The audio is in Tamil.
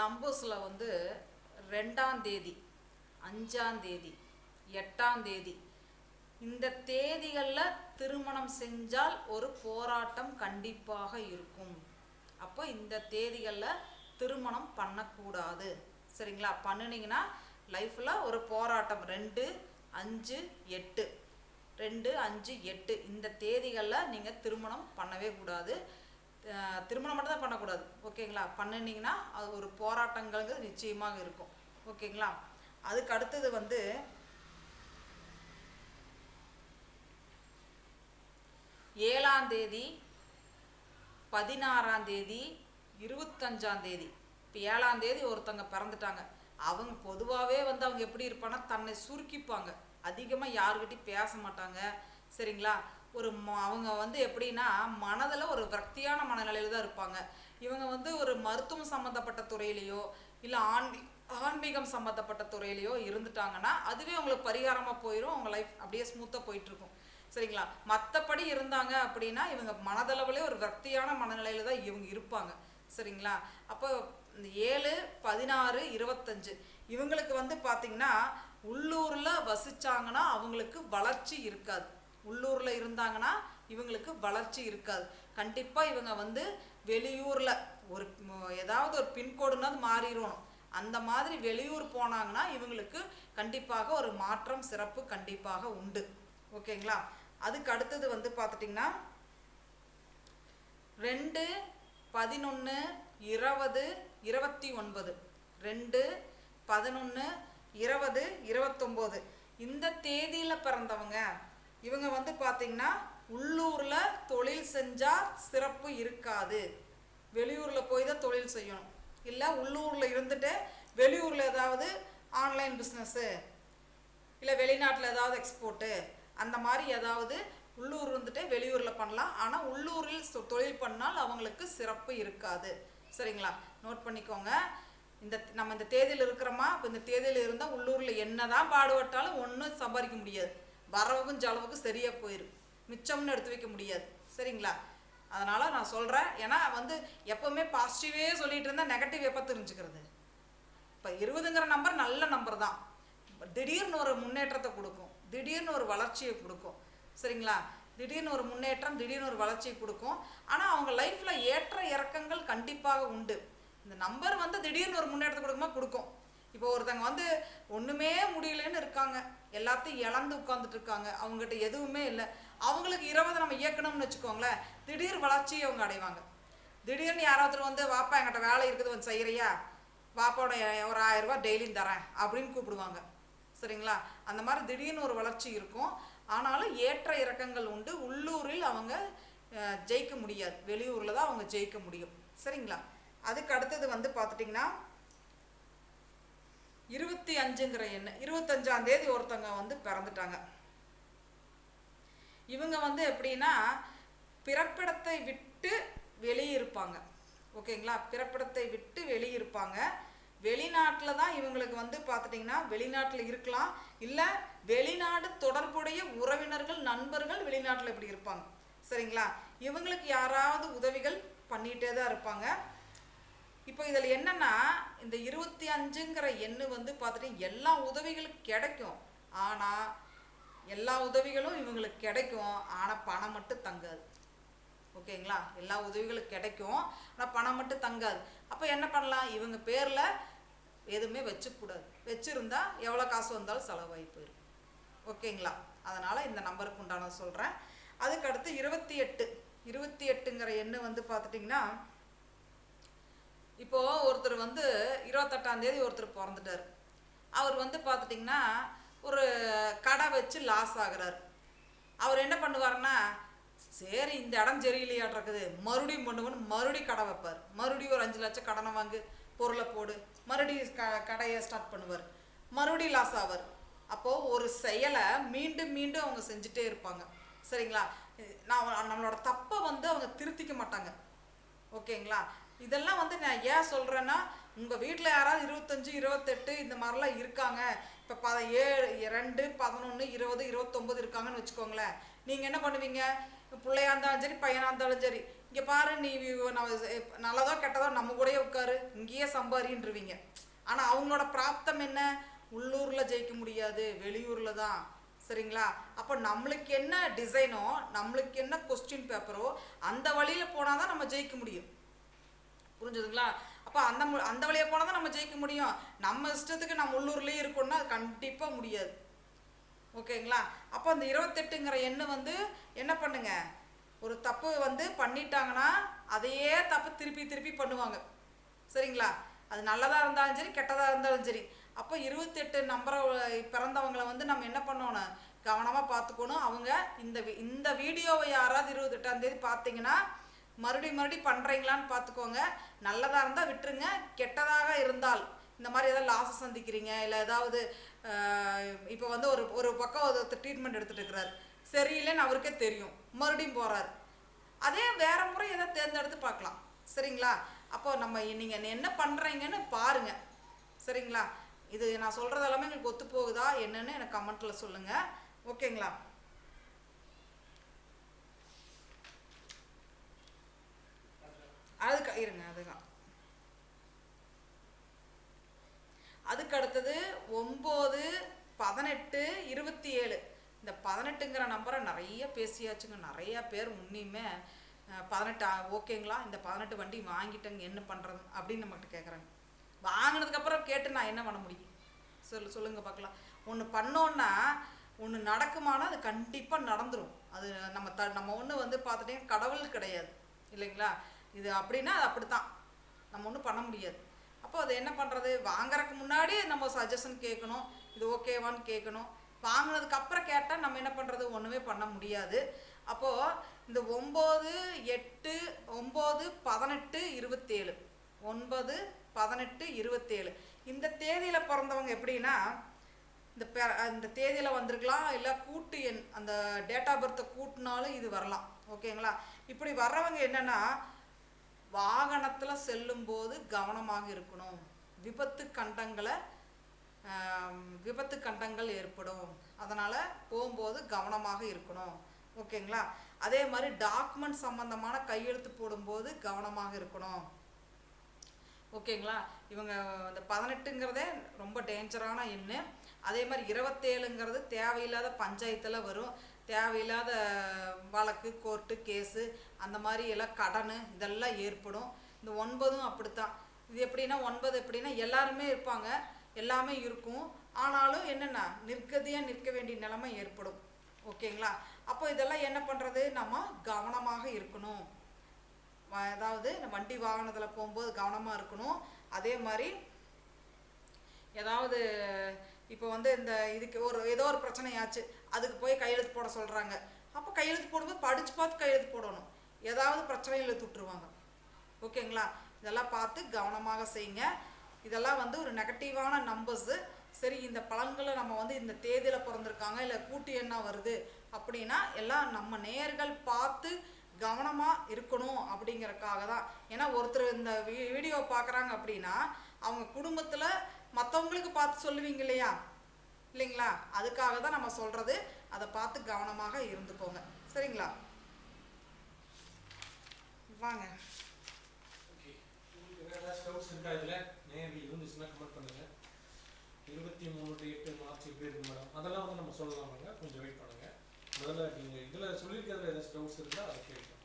நம்பர்ஸில் வந்து ரெண்டாம் தேதி அஞ்சாம் தேதி எட்டாம் தேதி இந்த தேதிகளில் திருமணம் செஞ்சால் ஒரு போராட்டம் கண்டிப்பாக இருக்கும். அப்போ இந்த தேதிகளில் திருமணம் பண்ணக்கூடாது. சரிங்களா? பண்ணுனீங்கன்னா லைஃப்பில் ஒரு போராட்டம் ரெண்டு அஞ்சு எட்டு. ரெண்டு அஞ்சு எட்டு. இந்த தேதிகளில் நீங்கள் திருமணம் பண்ணவே கூடாது. திருமணம் மட்டும் தான் பண்ணக்கூடாது. ஓகேங்களா? பண்ணினீங்கன்னா அது ஒரு போராட்டங்கள்ங்கிறது நிச்சயமாக இருக்கும். ஓகேங்களா? அதுக்கு அடுத்தது வந்து ஏழாம் தேதி பதினாறாம் தேதி இருபத்தஞ்சாம் தேதி. இப்போ ஏழாம் தேதி ஒருத்தவங்க பிறந்துட்டாங்க. அவங்க பொதுவாகவே வந்து அவங்க எப்படி இருப்பாங்கன்னா தன்னை சுருக்கிப்பாங்க. அதிகமாக யாருக்கிட்டையும் பேச மாட்டாங்க. சரிங்களா? ஒரு ம- அவங்க வந்து எப்படின்னா மனதில் ஒரு விரக்தியான மனநிலையில் தான் இருப்பாங்க. இவங்க வந்து ஒரு மருத்துவம் சம்மந்தப்பட்ட துறையிலையோ இல்லை ஆன்மீ ஆன்மீகம் சம்மந்தப்பட்ட துறையிலையோ இருந்துட்டாங்கன்னா அதுவே அவங்களுக்கு பரிகாரமாக போயிடும் அவங்க லைஃப் அப்படியே ஸ்மூத்தாக போயிட்டுருக்கும். சரிங்களா? மற்றபடி இருந்தாங்க அப்படின்னா இவங்க மனதளவுலே ஒரு விரக்தியான மனநிலையில் தான் இவங்க இருப்பாங்க. சரிங்களா? அப்போ இந்த ஏழு பதினாறு இருபத்தஞ்சு இவங்களுக்கு வந்து பார்த்தீங்கன்னா உள்ளூரில் வசித்தாங்கன்னா அவங்களுக்கு வளர்ச்சி இருக்காது. உள்ளூரில் இருந்தாங்கன்னா இவங்களுக்கு வளர்ச்சி இருக்காது. கண்டிப்பாக இவங்க வந்து வெளியூரில் ஒரு ஏதாவது ஒரு அது மாறிடணும் அந்த மாதிரி வெளியூர் போனாங்கன்னா இவங்களுக்கு கண்டிப்பாக ஒரு மாற்றம் சிறப்பு கண்டிப்பாக உண்டு. ஓகேங்களா? அதுக்கு அடுத்தது வந்து பார்த்துட்டிங்கன்னா ரெண்டு பதினொன்று இருபது இருபத்தி ஒன்பது. ரெண்டு பதினொன்று இருபது இருபத்தொம்போது இந்த தேதியில் பிறந்தவங்க இவங்க வந்து பார்த்தீங்கன்னா உள்ளூரில் தொழில் செஞ்சால் சிறப்பு இருக்காது. வெளியூரில் போய் தான் தொழில் செய்யணும். இல்லை உள்ளூரில் இருந்துட்டு வெளியூரில் ஏதாவது ஆன்லைன் பிஸ்னஸ்ஸு இல்லை வெளிநாட்டில் ஏதாவது எக்ஸ்போர்ட்டு அந்த மாதிரி ஏதாவது உள்ளூர் இருந்துட்டு வெளியூரில் பண்ணலாம். ஆனால் உள்ளூரில் சொ- தொழில் பண்ணால் அவங்களுக்கு சிறப்பு இருக்காது. சரிங்களா? நோட் பண்ணிக்கோங்க. இந்த நம்ம இந்த தேதியில் இருக்கிறோமா? இப்போ இந்த தேதியில் இருந்தால் உள்ளூரில் என்னதான் பாடுபட்டாலும் ஒன்றும் சம்பாதிக்க முடியாது. வரவுக்கும் செலவுக்கும் சரியாக போயிடும் மிச்சம்னு எடுத்து வைக்க முடியாது. சரிங்களா? அதனால் நான் சொல்கிறேன் ஏன்னா வந்து எப்போவுமே பாசிட்டிவே சொல்லிகிட்டு இருந்தால் நெகட்டிவ் எப்போ தெரிஞ்சுக்கிறது? இப்போ இருபதுங்கிற நம்பர் நல்ல நம்பர் தான். திடீர்னு ஒரு முன்னேற்றத்தை கொடுக்கும். திடீர்னு ஒரு வளர்ச்சியை கொடுக்கும். சரிங்களா? திடீர்னு ஒரு முன்னேற்றம் திடீர்னு ஒரு வளர்ச்சியை கொடுக்கும். ஆனால் அவங்க லைஃப்பில் ஏற்ற இறக்கங்கள் கண்டிப்பாக உண்டு. இந்த நம்பர் வந்து திடீர்னு ஒரு முன்னேற்றத்தை கொடுக்குமா? கொடுக்கும். இப்போ ஒருத்தங்க வந்து ஒன்றுமே முடியலன்னு இருக்காங்க. எல்லாத்தையும் இழந்து உட்காந்துட்டு இருக்காங்க. அவங்ககிட்ட எதுவுமே இல்லை. அவங்களுக்கு இருபது நம்ம இயக்கணும்னு வச்சுக்கோங்களேன். திடீர் வளர்ச்சியை அவங்க அடைவாங்க. திடீர்னு யாராவது வந்து வாப்பா என்கிட்ட வேலை இருக்குது வந்து செய்கிறியா வாப்பாவோட ஒரு ஆயிரம் டெய்லியும் தரேன். அப்படின்னு கூப்பிடுவாங்க. சரிங்களா? அந்த மாதிரி திடீர்னு ஒரு வளர்ச்சி இருக்கும். ஆனாலும் ஏற்ற இறக்கங்கள் உண்டு. உள்ளூரில் அவங்க ஜெயிக்க முடியாது. வெளியூரில் தான் அவங்க ஜெயிக்க முடியும். சரிங்களா? அதுக்கு அடுத்தது வந்து பார்த்துட்டிங்கன்னா இருபத்தி அஞ்சுங்கிற எண்ணெய் இருபத்தஞ்சாம் தேதி ஒருத்தவங்க வந்து பிறந்துட்டாங்க. இவங்க வந்து எப்படின்னா பிறப்பிடத்தை விட்டு வெளியே இருப்பாங்க ஓகேங்களா? பிறப்பிடத்தை விட்டு வெளியே இருப்பாங்க வெளிநாட்டில் தான் இவங்களுக்கு வந்து பார்த்துட்டிங்கன்னா வெளிநாட்டில் இருக்கலாம். இல்லை வெளிநாடு தொடர்புடைய உறவினர்கள் நண்பர்கள் வெளிநாட்டில் இப்படி இருப்பாங்க. சரிங்களா? இவங்களுக்கு யாராவது உதவிகள் பண்ணிகிட்டே தான் இருப்பாங்க. இப்போ இதில் என்னென்னா இந்த இருபத்தி அஞ்சுங்கிற எண்ணு வந்து பார்த்துட்டு எல்லா உதவிகளும் கிடைக்கும். ஆனால் எல்லா உதவிகளும் இவங்களுக்கு கிடைக்கும். ஆனால் பணம் மட்டும் தங்காது. ஓகேங்களா? எல்லா உதவிகளும் கிடைக்கும். ஆனால் பணம் மட்டும் தங்காது. அப்போ என்ன பண்ணலாம்? இவங்க பேரில் எதுவுமே வச்சுக்கூடாது. வச்சுருந்தா எவ்வளோ காசு வந்தாலும் செலவாகி போயிடும். ஓகேங்களா? அதனால் இந்த நம்பருக்கு உண்டான சொல்கிறேன் அதுக்கு அடுத்து இருபத்தி எட்டு. இருபத்தி எட்டுங்கிற எண்ணு வந்து பார்த்துட்டிங்கன்னா இப்போ ஒருத்தர் வந்து இருபத்தெட்டாம் தேதி ஒருத்தர் பிறந்துட்டார். அவர் வந்து பார்த்துட்டிங்கன்னா ஒரு கடை வச்சு லாஸ் ஆகுறாரு. அவர் என்ன பண்ணுவாருன்னா சரி இந்த இடம் சரியில்லையாட்டிருக்குது மறுபடியும் பண்ணுவோன்னு மறுபடியும் கடை வைப்பார். மறுபடியும் ஒரு அஞ்சு லட்சம் கடனை வாங்கு பொருளை போடு. மறுபடியும் க கடையை ஸ்டார்ட் பண்ணுவார். மறுபடியும் லாஸ் ஆவார். அப்போது ஒரு செயலை மீண்டும் மீண்டும் அவங்க செஞ்சுட்டே இருப்பாங்க. சரிங்களா? நான் நம்மளோட தப்பை வந்து அவங்க திருத்திக்க மாட்டாங்க. ஓகேங்களா? இதெல்லாம் வந்து நான் ஏன் சொல்கிறேன்னா உங்கள் வீட்டில் யாராவது இருபத்தஞ்சி இருபத்தெட்டு இந்த மாதிரிலாம் இருக்காங்க. இப்போ ப ஏழு ரெண்டு பதினொன்று இருபது இருபத்தொம்பது இருக்காங்கன்னு வச்சுக்கோங்களேன். நீங்கள் என்ன பண்ணுவீங்க? பிள்ளையா இருந்தாலும் சரி பையனாக இருந்தாலும் சரி இங்கே பாரு நீ நல்லதோ கெட்டதோ நம்ம கூடயே உட்காரு இங்கேயே சம்பாரின்றுவீங்க. ஆனால் அவங்களோட பிராப்தம் என்ன? உள்ளூரில் ஜெயிக்க முடியாது வெளியூரில் தான். சரிங்களா? அப்போ நம்மளுக்கு என்ன டிசைனோ நம்மளுக்கு என்ன கொஸ்டின் பேப்பரோ அந்த வழியில் போனால் தான் நம்ம ஜெயிக்க முடியும். புரிஞ்சுதுங்களா? அப்போ அந்த மு- அந்த வழியாக போனால் தான் நம்ம ஜெயிக்க முடியும். நம்ம இஷ்டத்துக்கு நம்ம உள்ளூர்லேயே இருக்கோம்னா அது கண்டிப்பாக முடியாது. ஓகேங்களா? அப்போ அந்த இருபத்தெட்டுங்கிற எண்ணு வந்து என்ன பண்ணுங்க? ஒரு தப்பு வந்து பண்ணிட்டாங்கன்னா அதையே தப்பு திருப்பி திருப்பி பண்ணுவாங்க. சரிங்களா? அது நல்லதாக இருந்தாலும் சரி கெட்டதாக இருந்தாலும் சரி. அப்போ இருபத்தெட்டு நம்பரை பிறந்தவங்கள வந்து நம்ம என்ன பண்ணணும்? கவனமாக பார்த்துக்கணும். அவங்க இந்த இந்த வீடியோவை யாராவது இருபத்தெட்டாம் தேதி பார்த்தீங்கன்னா மறுபடி மறுபடி பண்ணுறீங்களான்னு பார்த்துக்கோங்க நல்லதாக இருந்தால் விட்டுருங்க கெட்டதாக இருந்தால். இந்த மாதிரி ஏதாவது லாஸ் சந்திக்கிறீங்க இல்லை ஏதாவது இப்போ வந்து ஒரு ஒரு பக்கம் ஒருத்தர் ட்ரீட்மெண்ட் எடுத்துகிட்டு இருக்கிறாரு. சரியில்லைன்னு அவருக்கே தெரியும். மறுபடியும் போகிறார் அதே வேறு முறை எதாவது தேர்ந்தெடுத்து பார்க்கலாம். சரிங்களா? அப்போ நம்ம நீங்கள் என்ன பண்ணுறீங்கன்னு பாருங்கள் சரிங்களா? இது நான் சொல்கிறது எல்லாமே எங்களுக்கு ஒத்து போகுதா என்னன்னு எனக்கு கமெண்ட்டில் சொல்லுங்கள் ஓகேங்களா? அதுக்கு இருங்க அதுதான். அதுக்கு அடுத்தது ஒம்பது பதினெட்டு இருபத்தி ஏழு இந்த பதினெட்டுங்கிற நம்பரை நிறைய பேசியாச்சுங்க. நிறைய பேர் முன்னையுமே பதினெட்டு ஓகேங்களா? இந்த பதினெட்டு வண்டி வாங்கிட்டேங்க என்ன பண்ணுறது அப்படின்னு நம்மகிட்ட கேட்குறாங்க வாங்கினதுக்கப்புறம் கேட்டு நான் என்ன பண்ண முடியும்? சொல்லு சொல்லுங்க பார்க்கலாம். ஒன்று பண்ணோன்னா ஒன்று நடக்குமானா அது கண்டிப்பாக நடந்துடும் அது நம்ம த நம்ம ஒன்று வந்து பார்த்துட்டே கடவுள் கிடையாது. இல்லைங்களா? இது அப்படின்னா அது அப்படித்தான். நம்ம ஒன்றும் பண்ண முடியாது. அப்போ அது என்ன பண்ணுறது வாங்குறதுக்கு முன்னாடி நம்ம சஜஷன் கேட்கணும். இது ஓகேவான்னு கேட்கணும். வாங்கினதுக்கு அப்புறம் கேட்டால் நம்ம என்ன பண்ணுறது ஒன்றுமே பண்ண முடியாது. அப்போது இந்த ஒம்பது எட்டு ஒம்பது பதினெட்டு இருபத்தேழு. ஒன்பது பதினெட்டு இருபத்தேழு. இந்த தேதியில் பிறந்தவங்க எப்படின்னா இந்த பெ இந்த தேதியில் வந்திருக்கலாம் இல்லை கூட்டு எண் அந்த டேட் ஆஃப் பர்த்தை கூட்டினாலும் இது வரலாம். ஓகேங்களா இப்படி வர்றவங்க என்னென்னா வாகனத்தில் செல்லும்போது கவனமாக இருக்கணும். விபத்து கண்டங்களை விபத்து கண்டங்கள் ஏற்படும். அதனால் போகும்போது கவனமாக இருக்கணும். ஓகேங்களா? அதே மாதிரி டாக்குமெண்ட் சம்மந்தமான கையெழுத்து போடும்போது கவனமாக இருக்கணும். ஓகேங்களா? இவங்க இந்த பதினெட்டுங்கிறதே ரொம்ப டேஞ்சரான எண்ணு. அதே மாதிரி இருபத்தேழுங்கிறது தேவையில்லாத பஞ்சாயத்தில் வரும். தேவையில்லாத வழக்கு கோர்ட்டு கேஸு அந்த மாதிரி எல்லாம் கடன் இதெல்லாம் ஏற்படும். இந்த ஒன்பதும் அப்படித்தான். இது எப்படின்னா ஒன்பது எப்படின்னா எல்லாருமே இருப்பாங்க. எல்லாமே இருக்கும். ஆனாலும் என்னென்னா நிற்கதியாக நிற்க வேண்டிய நிலைமை ஏற்படும். ஓகேங்களா? அப்போ இதெல்லாம் என்ன பண்ணுறது நம்ம கவனமாக இருக்கணும். அதாவது இந்த வண்டி வாகனத்தில் போகும்போது கவனமாக இருக்கணும். அதே மாதிரி ஏதாவது இப்போ வந்து இந்த இதுக்கு ஒரு ஏதோ ஒரு பிரச்சனையாச்சு அதுக்கு போய் கையெழுத்து போட சொல்கிறாங்க அப்போ கையெழுத்து போடும்போது படித்து பார்த்து கையெழுத்து போடணும். ஏதாவது பிரச்சனையில் இழுத்து ஓகேங்களா? இதெல்லாம் பார்த்து கவனமாக செய்யுங்க. இதெல்லாம் வந்து ஒரு நெகட்டிவான நம்பர்ஸு சரி இந்த பலன்களை நம்ம வந்து இந்த தேதியில் பிறந்திருக்காங்க இல்லை கூட்டு என்ன வருது அப்படின்னா எல்லாம் நம்ம நேர்கள் பார்த்து கவனமாக இருக்கணும் அப்படிங்கிறக்காக தான் ஏன்னா ஒருத்தர் இந்த வீ வீடியோ பார்க்குறாங்க அப்படின்னா அவங்க குடும்பத்தில் மற்றவங்களுக்கு பார்த்து சொல்லுவீங்க இல்லையா இல்லைங்களா? அதுக்காக தான் நம்ம சொல்கிறது அதை பார்த்து கவனமாக இருந்துக்கோங்க. சரிங்களா? வாங்க. ஓகே. இருக்கா இதில்? இருந்துச்சுன்னா இருபத்தி மூணு டு எட்டு மார்ச் எப்படி இருக்கு மேடம் அதெல்லாம் வந்து நம்ம சொல்லலாமாங்க? கொஞ்சம் வெயிட் பண்ணுங்க. முதல்ல நீங்கள் இதில் சொல்லியிருக்கிறதுல ஏதாச்சும் டவுட்ஸ் இருந்தால் அதை கேட்கலாம்